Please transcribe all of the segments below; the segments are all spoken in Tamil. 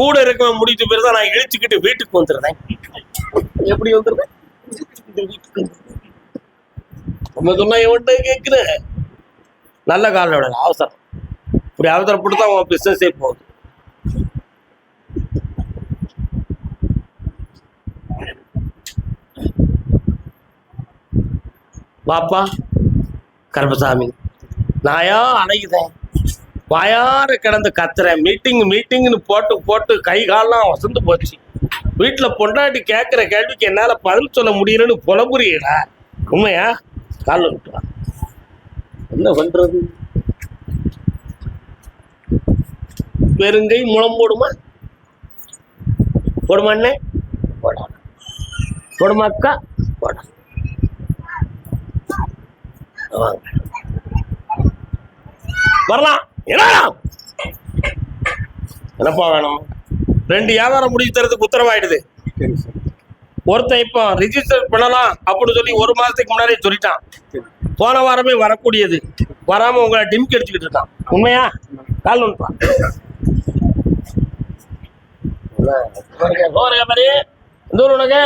கூட இருக்க முடிஞ்ச பேர் தான் நான் இழுத்துக்கிட்டு வீட்டுக்கு வந்துடுறேன். எப்படி வந்துடுறேன் இந்த நம்ம சொன்னா எவன்கிட்ட கேட்குற நல்ல காலோட அவசரம். இப்படி அவசரப்பட்டு தான் உன் பிஸ்னஸே போகுது. வாப்பா கருப்பசாமி நாயா அணையுதேன் வாயார கிடந்து கத்துறேன். மீட்டிங் மீட்டிங்னு போட்டு போட்டு கை கால்லாம் வசந்து போச்சு. வீட்டில் பொண்டாட்டி கேட்குற கேள்விக்கு என்னால் பதில் சொல்ல முடியலன்னு புலம்புரியடா உண்மையா? காலில் விட்டுறான் என்ன பண்றது? பெருங்கை முளம் போடுமா? போடுமா அண்ணே? போடா போடுமா அக்கா? போடா வரலாம். என்னப்பா வேணும்? ரெண்டு வியாபாரம் முடிச்சு தரதுக்கு உத்தரவாயிடுது. ஒருத்தன் இப்போ ரிஜிஸ்டர் பண்ணலாம் அப்படின்னு சொல்லி ஒரு மாசத்துக்கு முன்னாடியே சொல்லிட்டான். போன வாரமே வரக்கூடியது. வராம உங்களை டிம்க் அடிச்சுக்கிட்டு இருக்கான். உண்மையா? கால் ஊர் உனக்கு?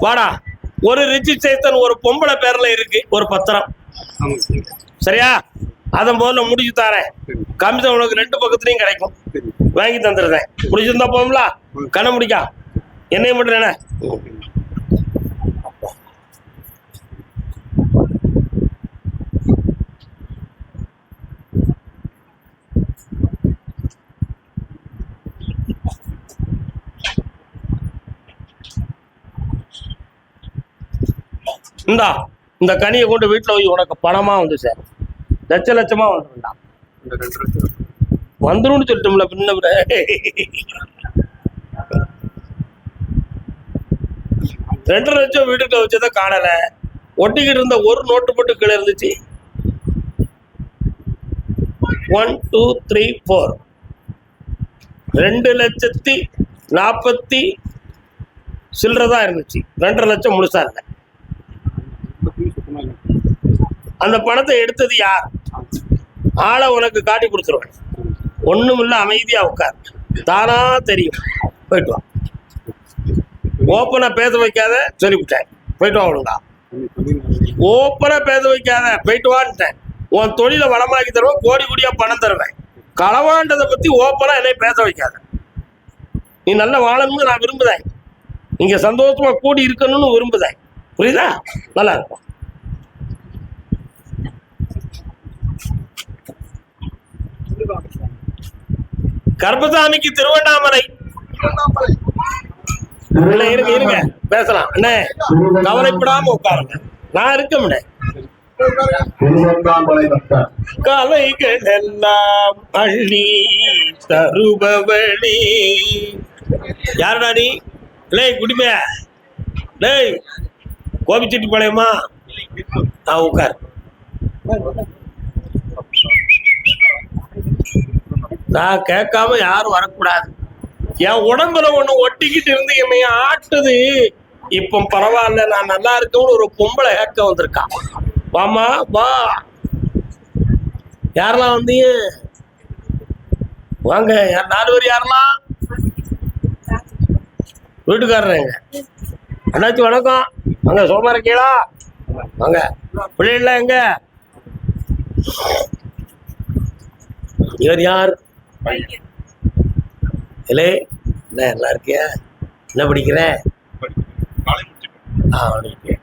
வாடா ஒரு ரிஜிஸ்ட்ரேஷன் ஒரு பொம்பளை பேர்ல இருக்கு ஒரு பத்திரம். சரியா? அதன் முதல்ல முடிச்சு தரேன். கமிஷன் உனக்கு ரெண்டு பக்கத்துலையும் கிடைக்கும். வாங்கி தந்துடுறேன். முடிச்சிருந்தா போகும்ல? கண்ணை முடிக்கா. என்னையும் மட்டும் என்ன? இந்தா இந்த கனியை கொண்டு வீட்டில் போய் உனக்கு பணமா வந்து சார். லட்ச லட்சமா வந்துருண்டா வந்துடும் வந்துரும்னு சொல்லிட்டோம்ல பின்ன. ரெண்டு லட்சம் வீட்டுக்கு வச்சதை காணல. ஒட்டிக்கிட்டு இருந்த ஒரு நோட்டு மட்டும் கீழே இருந்துச்சு. ஒன் டூ த்ரீ ஃபோர் ரெண்டு லட்சத்தி நாற்பத்தி சில்லறதா இருந்துச்சு. ரெண்டரை லட்சம் முழுசா இல்லை இந்த புது சுத்தமாக இல்லை அந்த பணத்தை எடுத்தது யார்? ஆளை உனக்கு காட்டி கொடுத்துருவேன். ஒன்றும் இல்லை அமைதியாக உட்கார். தானா தெரியும். போயிட்டு வா. ஓப்பனாக பேச வைக்காத சொல்லிவிட்டேன். போயிட்டு வா ஒழுங்கா. பேச வைக்காத போயிட்டு வான்ட்டேன். உன் தொழிலை வளமாக்கி தருவேன் கோடி கோடியாக பணம் தருவேன். களவாண்டதை பற்றி ஓப்பனாக என்னை பேச வைக்காத. நீ நல்லா வாழணும்னு நான் விரும்புதேன். இங்கே சந்தோஷமாக கூடி இருக்கணும்னு விரும்புதேன். புரியுதா? நல்லா இருக்கும். கர்ப்பசாமிக்கு திருவண்ணாமலை. இருங்க இருங்க பேசலாம். அண்ணே கவலைப்படாம உட்காருங்க. நான் இருக்கமுண்ணே கலைகள் எல்லாம் அள்ளி தருபவழி யாருடா நீ? லேய் குடிமையா? டேய் கோபிச்செட்டிப்பாளையமா? ஆ உட்கார். நான் கேட்காம யாரும் வரக்கூடாது. என் உடம்புல ஒண்ணு ஒட்டிக்கிட்டு இருந்து என்னைய ஆட்டுது. இப்போ பரவாயில்ல நான் நல்லா இருக்கேன்னு ஒரு பொம்பளை கேட்க வந்திருக்கான் வாமா வா. யாரெல்லாம் வந்தீங்க? வாங்க யார் நாலு பேர் யாரெல்லாம்? வீட்டுக்காரருங்க அண்ணாச்சி வணக்கம். வாங்க சோமா இருக்கீங்களா? வாங்க. பிள்ளைங்களா எங்க? இவர் யார்? இல்லை என்ன நல்லா இருக்கியா? என்ன படிக்கிற? ஆ படிக்கிறேன்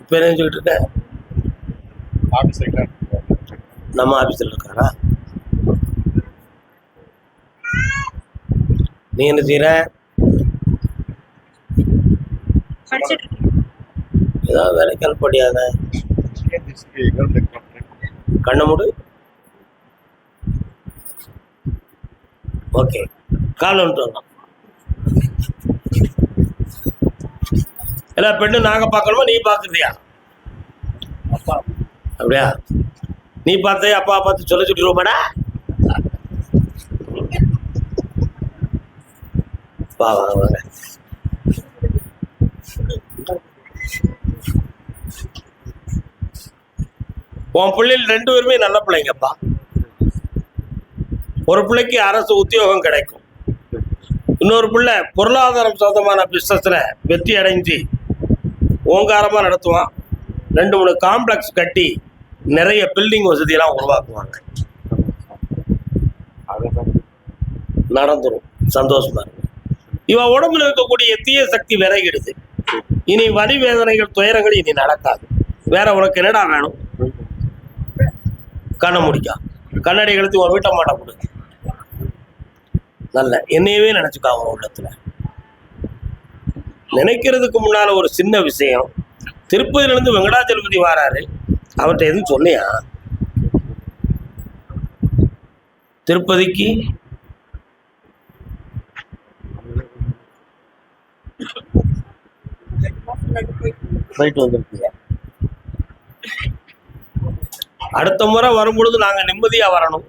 இப்போ என்ன சொல்லிட்டு இருக்க? நம்ம ஆபீஸ்ல இருக்காரா? நீ என்ன இருக்கேன். ஏதாவது வேலைக்கு ஹெல்ப் பண்ணியாத? கண்ணை மூடு. ஓகே. கால் வந்துட்டு வந்தோம் எல்லா பெண்ணும் நாங்கள் பார்க்கணுமா? நீ பார்க்குறியா? அப்பா. அப்படியா? நீ பார்த்து அப்பா பார்த்து சொல்ல சொல்லிடுவோமாடா? வா வாங்க வாங்க உன் பிள்ளைகள் ரெண்டு பேருமே நல்ல பிள்ளைங்கப்பா. ஒரு பிள்ளைக்கு அரசு உத்தியோகம் கிடைக்கும். இன்னொரு பிள்ளை பொருளாதாரம் சொந்தமான பிஸ்னஸில் வெற்றி அடைஞ்சு ஓங்காரமாக நடத்துவான். ரெண்டு மூணு காம்ப்ளெக்ஸ் கட்டி நிறைய பில்டிங் வசதியெல்லாம் உருவாக்குவாங்க. நடந்துடும் சந்தோஷமா இருக்கும். இவன் உடம்புல இருக்கக்கூடிய தீய சக்தி விலகிடுது. இனி வலி வேதனைகள் துயரங்கள் இனி நடக்காது. வேற உனக்கு என்னடா வேணும்? கண்ணை முடிக்கா. கண்ணாடி கழுத்து உன் வீட்டை மாட்ட கொடு. நல்ல என்னையவே நினச்சிக்கோ அவன் உள்ளத்தில். நினைக்கிறதுக்கு முன்னால ஒரு சின்ன விஷயம். திருப்பதியிலேருந்து வெங்கடாச்சலபதி வாராரு. அவர்கிட்ட எதுவும் சொன்னியா திருப்பதிக்கு? போயிட்டு வந்திருக்கீங்க. அடுத்த முறை வரும்பொழுது நாங்க நிம்மதியா வரணும்.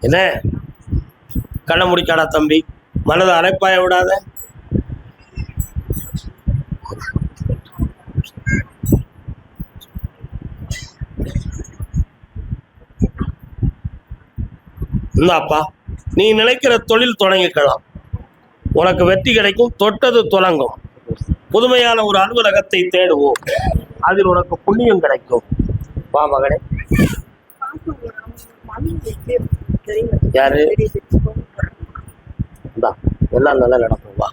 என்ன? கண்ணை முடிக்காடா தம்பி. மனதை அரைப்பாய விடாத. இந்தாப்பா நீ நினைக்கிற தொழில் தொடங்கிக்கலாம். உனக்கு வெற்றி கிடைக்கும் தொட்டது தொடங்கும். புதுமையான ஒரு அலுவலகத்தை தேடுவோம். அதில் உனக்கு புண்ணியம் கிடைக்கும். வா மகனே. யாரு? இந்தா எல்லாம் நல்லா நடக்கும். வா.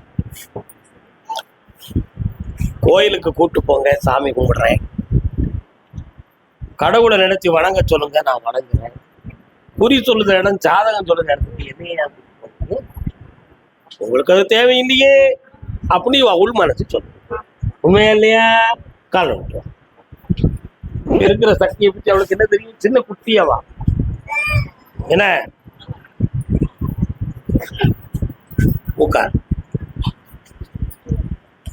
கோயிலுக்கு கூட்டு போங்க சாமி கும்பிடுறேன். கடவுளை நினைச்சு வணங்க சொல்லுங்க நான் வணங்குறேன். குறி சொல்லுற இடம் ஜாதகம் சொல்லுற இடத்துக்கு என்னையா உங்களுக்கு அது தேவையில்லையே. அப்படின்னு வா உள் மனசு சொல்லு உண்மையா இல்லையா? கால இருக்கிற சக்தியை பற்றி அவளுக்கு என்ன தெரியும்? சின்ன குட்டியவா என்ன? உட்கார்.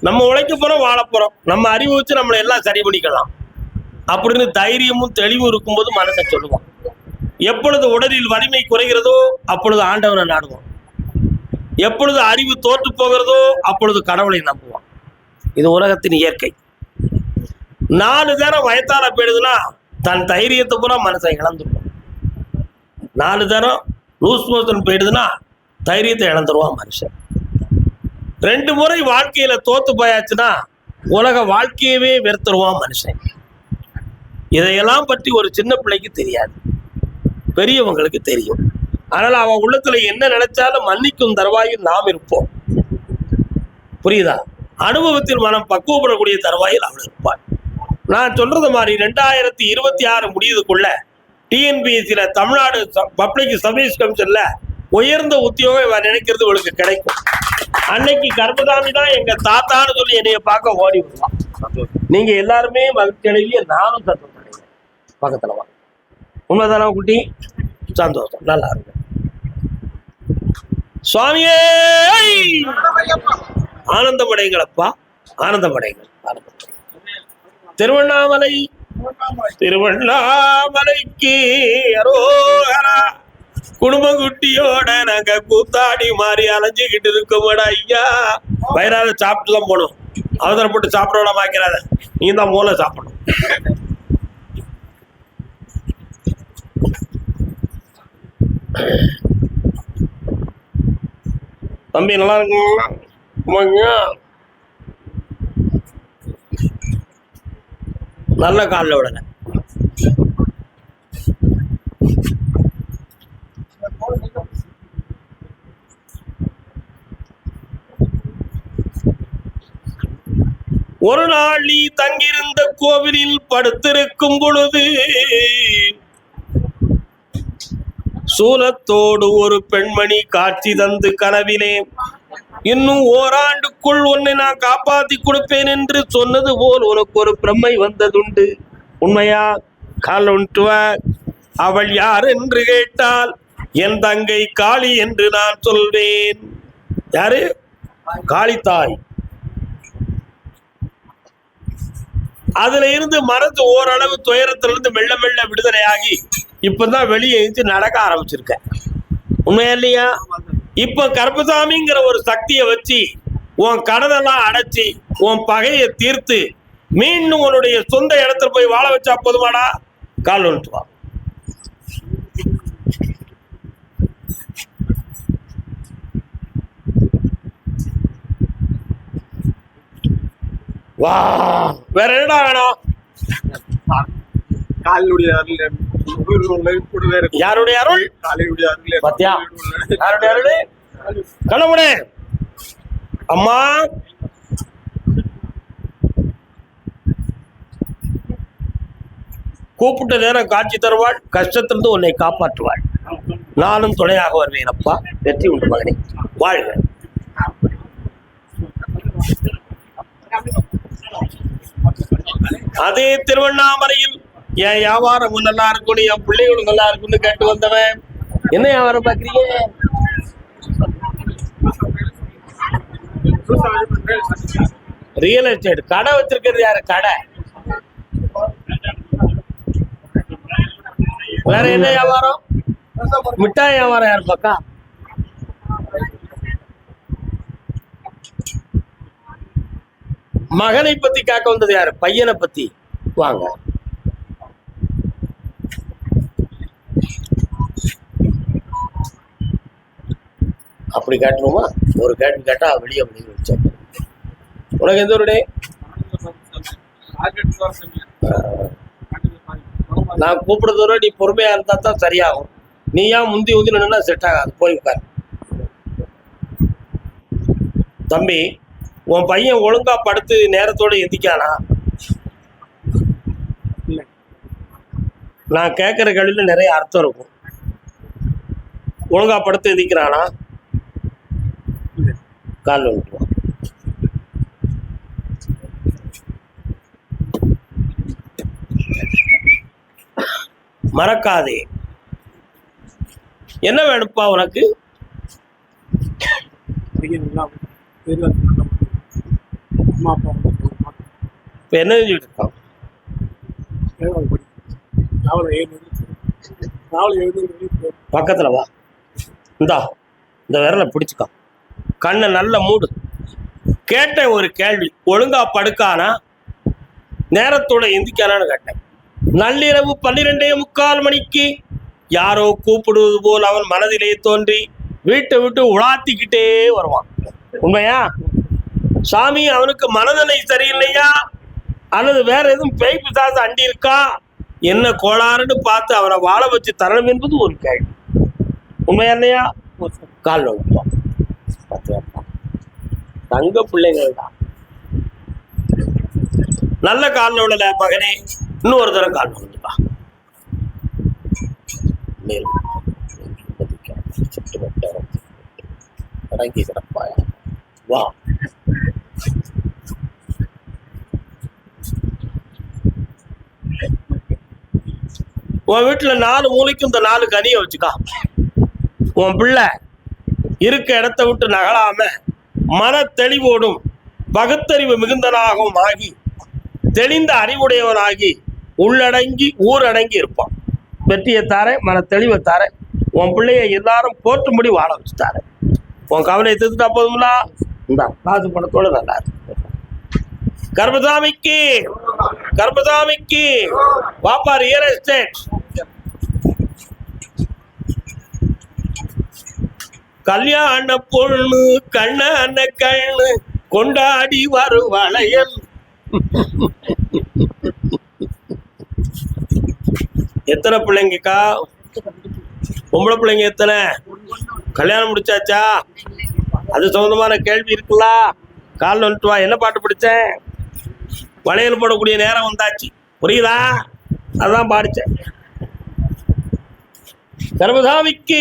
நம்ம உழைக்க போறோம் வாழ போறோம். நம்ம அறிவு வச்சு நம்மளை எல்லாம் சரி பண்ணிக்கலாம். அப்படின்னு தைரியமும் தெளிவும் இருக்கும்போது மனசை சொல்லுவோம் எப்பொழுது உடலில் வலிமை குறைகிறதோ அப்பொழுது ஆண்டவனை நாடுவோம் எப்பொழுது அறிவு தோற்று போகிறதோ அப்பொழுது கடவுளை நம்புவோம் இது உலகத்தின் இயற்கை. நாலு தரம் வயத்தால போயிடுதுன்னா தன் தைரியத்தை பூரா மனசை இழந்துருவோம் நாலு தரம் லூஸ் மோஷன் போயிடுதுன்னா தைரியத்தை இழந்துருவான் மனுஷன். ரெண்டு முறை வாழ்க்கையில தோத்து போயாச்சுன்னா உலக வாழ்க்கையவே வெறுத்துருவான் மனுஷன். இதையெல்லாம் பற்றி ஒரு சின்ன பிள்ளைக்கு தெரியாது. பெரியவங்களுக்கு தெரியும். அதனால் அவன் உள்ளத்துல என்ன நினைச்சாலும் மன்னிக்கும் தருவாயில் நாம் இருப்போம். புரியுதா? அனுபவத்தில் மனம் பக்குவப்படக்கூடிய தருவாயில் அவள் இருப்பாள். நான் சொல்றது மாதிரி ரெண்டாயிரத்தி இருபத்தி ஆறு முடியுதுக்குள்ள டிஎன்பிஎஸ்சியில் தமிழ்நாடு பப்ளிக் சர்வீஸ் கமிஷனில் உயர்ந்த உத்தியோகம் இவன் நினைக்கிறது இவளுக்கு கிடைக்கும். அன்னைக்கு கர்மதாமி தான் எங்க தாத்தான்னு சொல்லி என்னைய பார்க்க ஓடி விடுவான் நீங்க எல்லாருமே மகிழ்ச்சி நானும் சந்தோஷம் பக்கத்துல வா. உண்மைதானா குட்டி? சந்தோஷம். நல்லா இருக்கு சுவாமியே! ஆனந்தமடைங்களப்பா. ஆனந்தமடைங்கள். ஆனந்தமடைங்கள். திருவண்ணாமலை. திருவண்ணாமலைக்கு அரோகரா. குடும்ப குட்டியோட நாங்க கூத்தாடி மாறி அலைஞ்சுக்கிட்டு இருக்கோமடா ஐயா. வயிறாத சாப்பிட்டு தான் போகணும். அவசரப்பட்டு சாப்பிட விட மாக்கிறாத நீ தான் மூளை சாப்பிடணும். தம்பி நல்லா இருக்குங்களா? நல்ல காலில் விடல. ஒரு நாள் நீ தங்கியிருந்த கோவிலில் படுத்திருக்கும் பொழுது சூலத்தோடு ஒரு பெண்மணி காட்சி தந்து கனவிலே இன்னும் ஓராண்டுக்குள் உன்னை நான் காப்பாத்தி கொடுப்பேன் என்று சொன்னது போல் உனக்கு ஒரு பிரம்மை வந்ததுண்டு. உண்மையா? கால் ஒன்று வா. அவள் யார்? என்று கேட்டால் என் தங்கை காளி என்று நான் சொல்வேன். யாரு? காளித்தாய். அதுல இருந்து மறந்து ஓரளவு துயரத்திலிருந்து மெல்ல மெல்ல விடுதலையாகி இப்பதான் வெளியே எழுந்து நடக்க ஆரம்பிச்சிருக்க உண்மையா இல்லையா? இப்ப கருப்பசாமிங்கிற ஒரு சக்தியை வச்சு உன் கடனெல்லாம் அடைச்சி உன் பகையை தீர்த்து மீண்டும் உன்னுடைய சொந்த இடத்துல போய் வாழ வச்சா போதுமாடா? கால் ஒன்று வா. வேற என்னடா வேணும் காலினுடைய அருள் உயிர் உள்ள கூட வேற யாருடைய அருள்? காலினுடைய அருள் பாத்தியா? யாருடைய அருள்? கணவனே. அம்மா. கூப்பிட்ட நேரம் காட்சி தருவாள். கஷ்டத்திலிருந்து உன்னை காப்பாற்றுவாள். நானும் துணையாக வருவேன் அப்பா. வெற்றி உண்டு மகனே. வாழ்க. அதே திருவண்ணாமலையில் என் வியாபாரம் நல்லா இருக்கணும் என் பிள்ளைகளும் நல்லா இருக்கும்னு கேட்டு வந்தவன். என்ன வியாபாரம் பாக்குறீங்க ரியல் எஸ்டேட் கடை வச்சிருக்கிறது யாரு? கடை. வேற என்ன வியாபாரம்? மிட்டாய் வியாபாரம் யாரு பக்கம் மகனை பத்தி கேட்க வந்தது யாரு? பையனை பத்தி. வாங்க. அப்படி காட்டணுமா ஒரு கேட்டு கேட்டா வெளியே வெளியே வச்சேன் உனக்கு எந்த ஒரு டே நான் கூப்பிடுறதோட நீ பொறுமையா இருந்தா தான் சரியாகும். நீ ஏன் முந்தி உந்தி நின்னா செட் ஆகாது. போய் உட்கார். தம்பி உன் பையன் ஒழுங்கா படுத்து நேரத்தோட எந்திக்கானா? நான் கேட்குற கேள்வியில நிறைய அர்த்தம் இருக்கும். ஒழுங்கா படுத்து எந்திக்கிறானா? காலில் விட்டுருவான் மறக்காதே. என்ன வேணும்ப்பா உனக்கு? அப்பா இப்போ என்ன செஞ்சுட்டு நாவல் ஏழு நாவல் எழுதி பக்கத்துல வா. இந்தா இந்த விரலை பிடிச்சுக்கோ. கண்ணை நல்ல மூடு. கேட்ட ஒரு கேள்வி ஒழுங்கா படுக்கானா? நேரத்தோட எந்திக்கானான்னு கேட்டேன். நள்ளிரவு பன்னிரெண்டே முக்கால் மணிக்கு யாரோ கூப்பிடுவது போல் அவன் மனதிலே தோன்றி வீட்டை விட்டு உலாத்திக்கிட்டே வருவான். உண்மையா? சாமி அவனுக்கு மனநிலை சரியில்லையா அல்லது வேற எதுவும் பேய் பிசாசு அண்டி இருக்கா என்ன கோளாறுன்னு பார்த்து அவனை வாழ வச்சு தரணும் என்பது ஒரு கேள்வி உண்மையா இல்லையா கால் நோக்குவான் தங்க பிள்ளைகள் தான் நல்ல கால் நோடல மகனே இன்னொரு தடவை கால் நோண்டுப்பா மேல் சுற்று வட்டாரம் அடங்கி வா உன் வீட்டில் நாலு மூலைக்கும் இந்த நாலு கனியை வச்சுக்கா. உன் பிள்ளை இருக்க இடத்த விட்டு நகலாம மன தெளிவோடும் பகுத்தறிவு மிகுந்தனாகவும் ஆகி தெளிந்த அறிவுடையவனாகி உள்ளடங்கி ஊரடங்கி இருப்பான். வெற்றியை தாரேன் மன தெளிவை தாரேன். உன் பிள்ளைய எல்லாரும் போற்றும்படி வாழ வச்சு தாரேன் உன் கவலையை தீர்த்துட்டா போதும்னா இந்த காசு பணத்தோடு நல்லா இருக்கு. கர்மசாமிக்கு கர்மசாமிக்கு வாப்பா ரியல் எஸ்டேட் கல்யாண பொண்ணு கண்ணான கண்ணு கொண்டாடி வரும் வளையல். எத்தனை பிள்ளைங்கக்கா? பொம்பளை பிள்ளைங்க எத்தனை? கல்யாணம் முடிச்சாச்சா? அது சம்மந்தமான கேள்வி இருக்குல்ல? கால் வந்துட்டு வா. என்ன பாட்டு பிடிச்சேன் வளையல் போடக்கூடிய நேரம் வந்தாச்சு. புரியுதா? அதான் பாடிச்சேன். சர்வசாமிக்கு.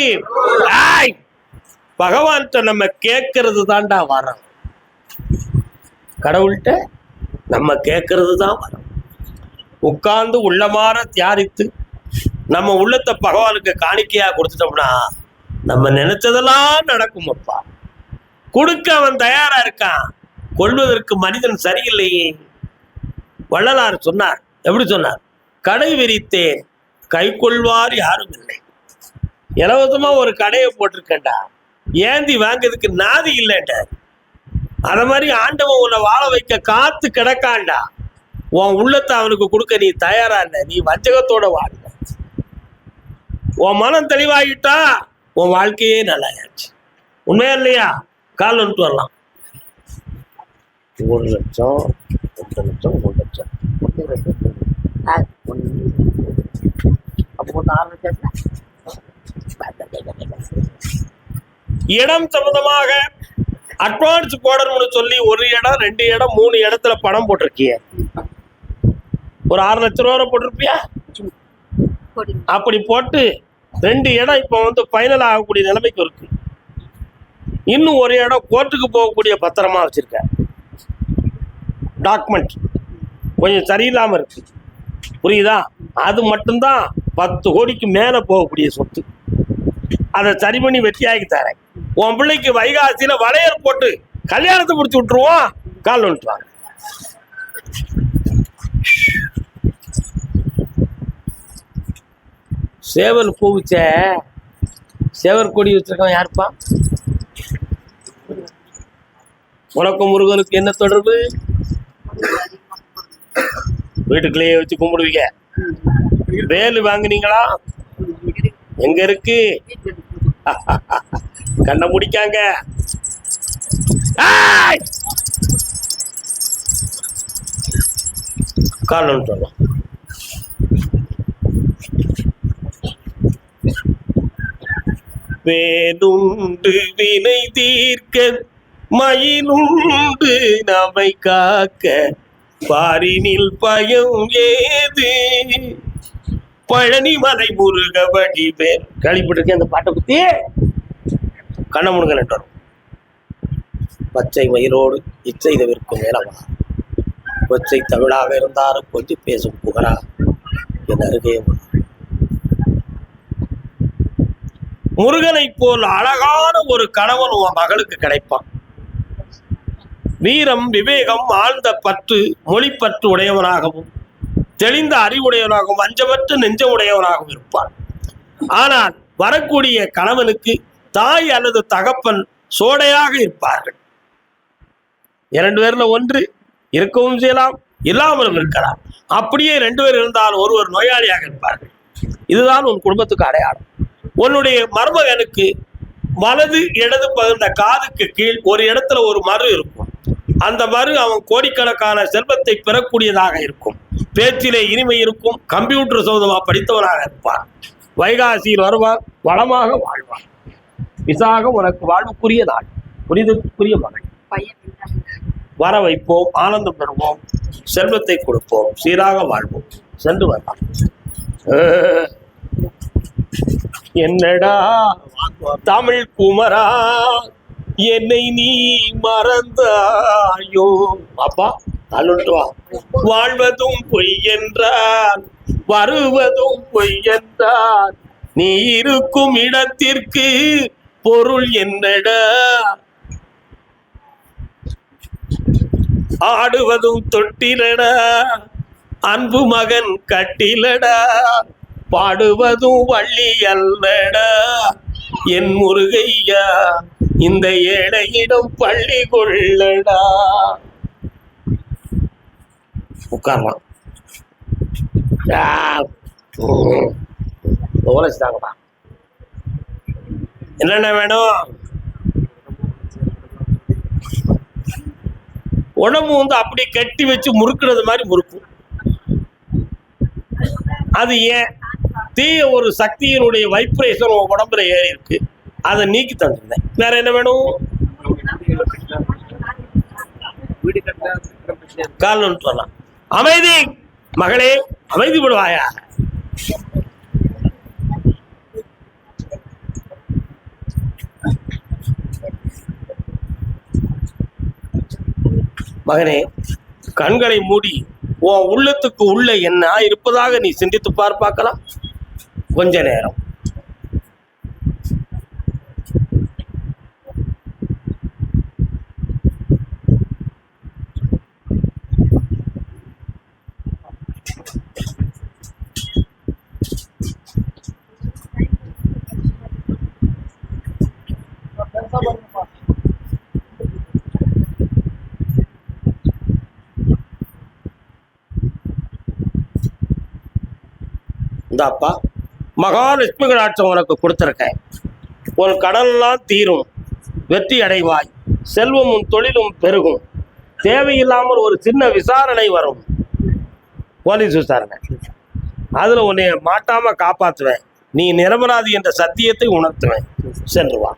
ஆய்! பகவான்கிட்ட நம்ம கேட்கறது தான்டா வரம். கடவுள்கிட்ட நம்ம கேட்கறது தான் வரம். உட்கார்ந்து உள்ளமாற தியாரித்து நம்ம உள்ளத்தை பகவானுக்கு காணிக்கையா கொடுத்துட்டோம்னா நம்ம நினைச்சதெல்லாம் நடக்கும் அப்பா. கொடுக்க அவன் தயாரா இருக்கான். கொள்வதற்கு மனிதன் சரியில்லையே. வள்ளலார் சொன்னார். எப்படி சொன்னார்? கடை விரித்தேன் கை கொள்வார் யாரும் இல்லை. இலவசமா ஒரு கடையை போட்டிருக்கேன்டா. ஏந்தி வாங்கிறதுக்கு நாதி இல்லைன்றார் அத மாதிரி ஆண்டவன் உன்னை வாழ வைக்க காத்து கிடக்காண்டா உன் உள்ளத்தை அவனுக்கு கொடுக்க நீ தயாரா இல்லை. நீ வஞ்சகத்தோட வாழ உன் மனம் தெளிவாகிட்டா உன் வாழ்க்கையே நல்லாயாச்சு. உண்மையா இல்லையா? கால் வந்துட்டு வரலாம். ஒரு லட்சம் ரெண்டு லட்சம் மூணு லட்சம் ஒன்று ரெண்டு மூணு ஆ ஒன்று அப்போ மொத்தம் ஆறு லட்சம் இடம் சம்பந்தமாக அட்வான்ஸ் போடணும்னு சொல்லி ஒரு இடம் ரெண்டு இடம் மூணு இடத்துல பணம் போட்டிருக்கிய. ஒரு ஆறு லட்ச ரூபா போட்டிருப்பியா? அப்படி போட்டு ரெண்டு இடம் இப்போ வந்து ஃபைனல் ஆகக்கூடிய நிலைமைக்கு இருக்கு. இன்னும் ஒரு இடம் கோர்ட்டுக்கு போகக்கூடிய பத்திரமா வச்சிருக்க டாக்குமெண்ட் கொஞ்சம் சரியில்லாமல் இருக்கு. புரியுதா? அது மட்டும்தான் பத்து கோடிக்கு மேலே போகக்கூடிய சொத்து. அதை சரி பண்ணி வெட்டியாக்கி தரேன். உன் பிள்ளைக்கு வைகாசியில வளையல் போட்டு கல்யாணத்தை முடிச்சு விட்டுருவோம். கால் விட்டுருவாங்க சேவல் பூவிச்ச சேவல் கொடி வச்சிருக்கோம் யாருப்பா? உனக்கும் முருகனுக்கு என்ன தொடர்பு? வீட்டுக்குள்ளேயே வச்சு கும்பிடுவீங்க. வேலு வாங்குனீங்களா? எங்க இருக்கு? கண்ணை முடிக்காங்க. ஏய்! கால் வேலுண்டு வினை தீர்க்க மயிலுண்டு நம்மை காக்க பாரினில் பயம் ஏது? பழனிமலை முருக பேர் கழிப்பிட்டு அந்த பாட்டை குத்தி. கண்ண முருகன் வரும் பச்சை மயிரோடு இச்சை தவிர்க்கும் மேலவா கொச்சை தமிழாக இருந்தாலும் கொஞ்சம் பேசும் புகழா? என் அருகே முருகனை முருகனைப் போல் அழகான ஒரு கணவன் உன் மகளுக்கு கிடைப்பான். வீரம் விவேகம் ஆழ்ந்த பற்று மொழிப்பற்று உடையவனாகவும் தெளிந்த அறிவுடையவனாகவும் அஞ்சமற்ற நெஞ்சமுடையவனாகவும் இருப்பான். ஆனால் வரக்கூடிய கணவனுக்கு தாய் அல்லது தகப்பன் சோடையாக இருப்பார்கள். இரண்டு பேர்ல ஒன்று இருக்கவும் செய்யலாம் இல்லாமலும் இருக்கலாம். அப்படியே ரெண்டு பேர் இருந்தால் ஒருவர் நோயாளியாக இருப்பார்கள். இதுதான் உன் குடும்பத்துக்கு அடையாளம். உன்னுடைய மருமகனுக்கு வலது இடது பகிர்ந்த காதுக்கு கீழ் ஒரு இடத்துல ஒரு மறு இருக்கும். அந்த மறு அவன் கோடிக்கணக்கான செல்வத்தை பெறக்கூடியதாக இருக்கும். பேச்சிலே இனிமை இருக்கும். கம்ப்யூட்டர் சோதமா படித்தவனாக இருப்பான். வைகாசியில் வருவார் வளமாக வாழ்வார் விசாக உனக்கு வாழ்வுக்குரிய நாள். புரிதற்குரிய மகன். வர வைப்போம். ஆனந்தம் பெறுவோம். செல்வத்தை கொடுப்போம். சீராக வாழ்வோம். சென்று வரலாம். என்னடா? தமிழ் குமரா? என்னை நீ மறந்தாயோ. அப்பா அல்லுட்டு வாழ்வதும் பொய் என்றார் வருவதும் பொய் என்றார். நீ இருக்கும் இடத்திற்கு பொருள் என்னடா? ஆடுவதும் தொட்டிலடா அன்பு மகன் கட்டிலடா. பாடுவதும் வள்ளி அல்லடா. என் முருகையா இந்த ஏழையிடம் பள்ளி கொள்ளடா. உட்காரலாம் ஆ, என்னென்ன வேணும்? உடம்பு வந்து அப்படி கட்டி வச்சு முறுக்குறது மாதிரி முறுக்கும் அது ஏன்? தீய ஒரு சக்தியினுடைய வைப்ரேஷன் உன் உடம்புல ஏறி இருக்கு. அதை நீக்கி தந்துருந்தேன். வேற என்ன வேணும்? வீடு சொல்லலாம் அமைதி! மகளே அமைதி விடுவாயா? மகனே கண்களை மூடி உன் உள்ளத்துக்கு உள்ள என்ன இருப்பதாக நீ சிந்தித்து பார்ப்பாக்கலாம் கொஞ்ச நேரம். இந்தாப்பா மகாலட்சுமி கடாட்சம் உனக்கு கொடுத்துருக்கேன். உன் கடன்லாம் தீரும் வெற்றி அடைவாய் செல்வமும் தொழிலும் பெருகும் தேவையில்லாமல் ஒரு சின்ன விசாரணை வரும். போலீஸ் விசாரணை. அதில் உன்னை மாட்டாமல் காப்பாற்றுவேன் நீ நிரபராதி என்ற சத்தியத்தை உணர்த்துவேன். சென்று வா.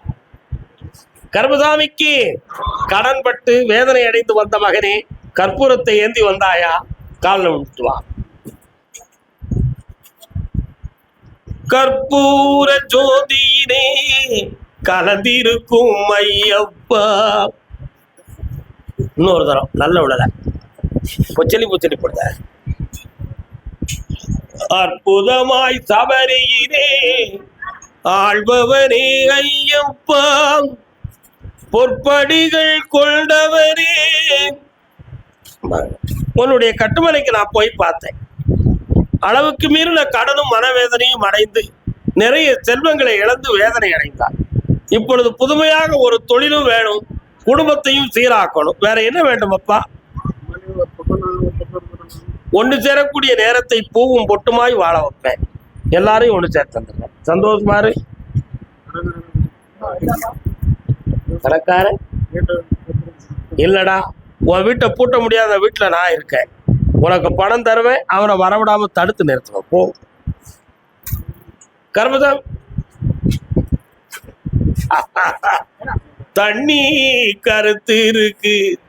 கர்மசாமிக்கு கடன் பட்டு வேதனை அடைந்து வந்த மகனே கற்பூரத்தை ஏந்தி வந்தாயா? காலில் விட்டுவான் கற்பூர ஜோதியினே கலந்திருக்கும் ஐயப்பா. இன்னொரு தரம் நல்ல விடல பொச்சலி பொச்சலி போடுத. அற்புதமாய் சபரியினே ஆழ்பவரே ஐயப்பா. பொற்படிகள் கொண்டவரே உன்னுடைய கட்டுமனைக்கு நான் போய் பார்த்தேன். அளவுக்கு மீறின கடனும் மனவேதனையும் அடைந்து நிறைய செல்வங்களை இழந்து வேதனை அடைந்தார். இப்பொழுது புதுமையாக ஒரு தொழிலும் வேணும் குடும்பத்தையும் சீராக்கணும். வேற என்ன வேண்டும் அப்பா? ஒன்று சேரக்கூடிய நேரத்தை பூவும் பொட்டுமாய் வாழ வைப்பேன். எல்லாரையும் ஒன்று சேர்த்து தந்துடுறேன். சந்தோஷமா கணக்காரன் இல்லடா உன் வீட்டை பூட்ட முடியாத வீட்டில் நான் இருக்கேன். உனக்கு பணம் தருவேன் அவனை வரவிடாம தடுத்து நிறுத்துவேன். போ. கர்மதம். தண்ணி கருத்து இருக்கு.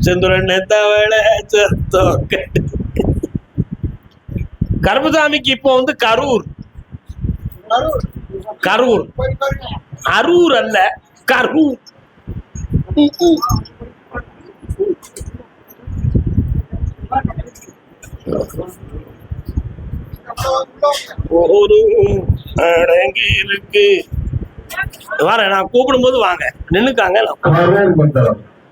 செந்துரண்ண தவளை சத்தம் கேட்டு. கருமசாமிக்கு இப்போ வந்து கரூர். கரூர். அரூர் அல்ல கரூர். ஒரு அடங்கி இருக்கு வரேன் நான் கூப்பிடும்போது வாங்க. நின்னுக்காங்க நான்